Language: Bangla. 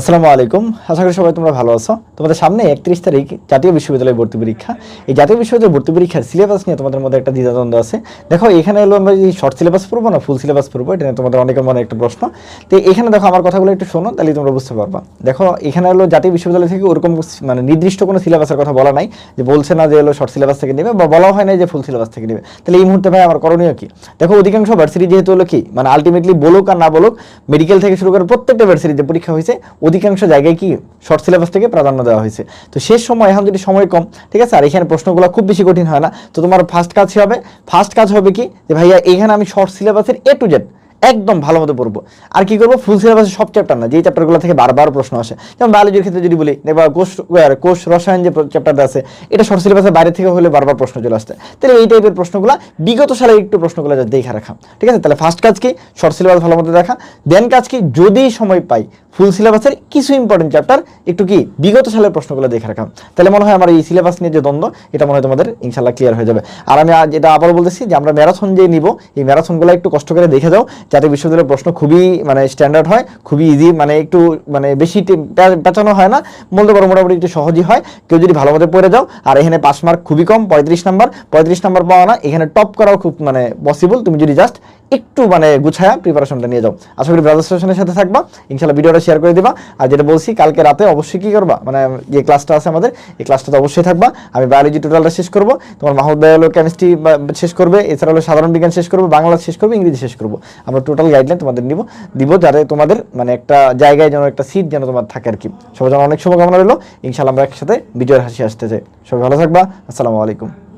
আসসালামু আলাইকুম। আশা করি সবাই তোমরা ভালো আছো। তোমাদের সামনে একত্রিশ তারিখ জাতীয় বিশ্ববিদ্যালয় ভর্তি পরীক্ষা। এই জাতীয় বিশ্ববিদ্যালয় ভর্তি পরীক্ষার সিলেবাস নিয়ে তোমাদের মধ্যে একটা দ্বিধাদ্বন্দ্ব আছে। দেখো, এখানে হলো আমরা এই শর্ট সিলেবাস পড়ব না ফুল সিলেবাস পড়ব, এটা তোমাদের অনেকের মনে একটা প্রশ্ন। তো এখানে দেখো, আমার কথাগুলো একটু শোনো, তাহলে তোমরা বুঝতে পারবা। দেখো, এখানে হলো জাতীয় বিশ্ববিদ্যালয় থেকে ওরকম মানে নির্দিষ্ট কোনো সিলেবাসের কথা বলা নাই, যে বলছে না যে হলো শর্ট সিলেবাস থেকে নেবে বা বলা হয় না যে ফুল সিলেবাস থেকে নেবে। তাহলে এই মুহূর্তে ভাই, আমার করণীয় কি? দেখো, অধিকাংশ ভার্সিটি যেহেতু হলো কি মানে আলটিমেটলি বলুক আর না বলুক মেডিকেল থেকে শুরু করে প্রত্যেকটা ভার্সিটি ভার্সিটিতে পরীক্ষা হয়েছে অধিকাংশ জায়গায় কি শর্ট সিলেবাস থেকে প্রাধান্য দেওয়া হয়েছে। তো শেষ সময় এখন যদি সময় কম, ঠিক আছে? আর এখানে প্রশ্নগুলো খুব বেশি কঠিন হয় না। তো তোমার ফার্স্ট কাজ হবে? ফার্স্ট কাজ হবে কি যে, ভাইয়া, এখানে আমি শর্ট সিলেবাসের এ টু জেড একদম ভালো পড়ব। আর কি করব? ফুল সিলেবাসের সব চ্যাপ্টার না যে চ্যাপ্টারগুলো থেকে বারবার প্রশ্ন আসে। যেমন বায়োলজির ক্ষেত্রে যদি বলি বা কোষ কোষ রসায়ন যে চ্যাপ্টারটা আছে, এটা শর্ট সিলেবাসের বাইরে থেকে হলে বারবার প্রশ্ন চলে আসতে। তাহলে এই টাইপের প্রশ্নগুলো, বিগত সালে একটু প্রশ্নগুলো যা দেখে রাখা। ঠিক আছে? তাহলে ফার্স্ট কাজ কি? শর্ট সিলেবাস ভালো মতো দেখা। দেন কাজ কি? যদি সময় পাই ফুল সিলেবাসের কিছু ইম্পর্টেন্ট চ্যাপ্টার একটু কি বিগত সালের প্রশ্নগুলো দেখে রাখা। তাহলে মনে হয় আমার এই সিলেবাস নিয়ে যে দ্বন্দ্ব, এটা মনে হয় তোমাদের ইনশাল্লাহ ক্লিয়ার হয়ে যাবে। আর আমি আজ এটা আবার বলতেছি যে আমরা ম্যারাথন যে নিব, এই ম্যারাথনগুলো একটু কষ্ট করে দেখে যাও। যাতে বিশ্ববিদ্যালয়ের প্রশ্ন খুবই মানে স্ট্যান্ডার্ড হয়, খুবই ইজি মানে একটু মানে বেশি পেঁচানো হয় না। বলতে পারো মোটামুটি একটু সহজই হয়। কেউ যদি ভালো মতো পড়ে যাও, আর এখানে পাস মার্ক খুবই কম, পঁয়ত্রিশ নাম্বার পঁয়ত্রিশ নাম্বার পাওয়া না, এখানে টপ করাও খুব মানে পসিবল তুমি যদি জাস্ট একটু মানে গুছায়া প্রিপারেশনটা নিয়ে যাও। আশা করি ব্রাদার স্টেশনের সাথে থাকবা ইনশাল্লাহ ভিডিওটা শেয়ার করে দিবা। আর যেটা বলছি, কালকে রাতে অবশ্যই কি করবা? মানে যে ক্লাসটা আছে আমাদের, এই ক্লাসটাতে অবশ্যই থাকবা। আমি বায়োলজি টোটালটা শেষ করব। তোমার মাহমুদ ভাই কেমিস্ট্রি শেষ করবে। এছাড়া হলো সাধারণ বিজ্ঞান শেষ করবে। বাংলা শেষ করবে, ইংরেজি শেষ করব। আমরা টোটাল গাইডলাইন তোমাদের নিব। দিব যাতে তোমাদের মানে একটা জায়গায় যেন একটা সিট যেন তোমার থাকে আর কি। সবার জন্য অনেক শুভকামনা রইল। ইনশাল্লাহ আমরা একসাথে বিজয়ের হাসি আসতে চাই। সবাই ভালো থাকবা। আসসালামু আলাইকুম।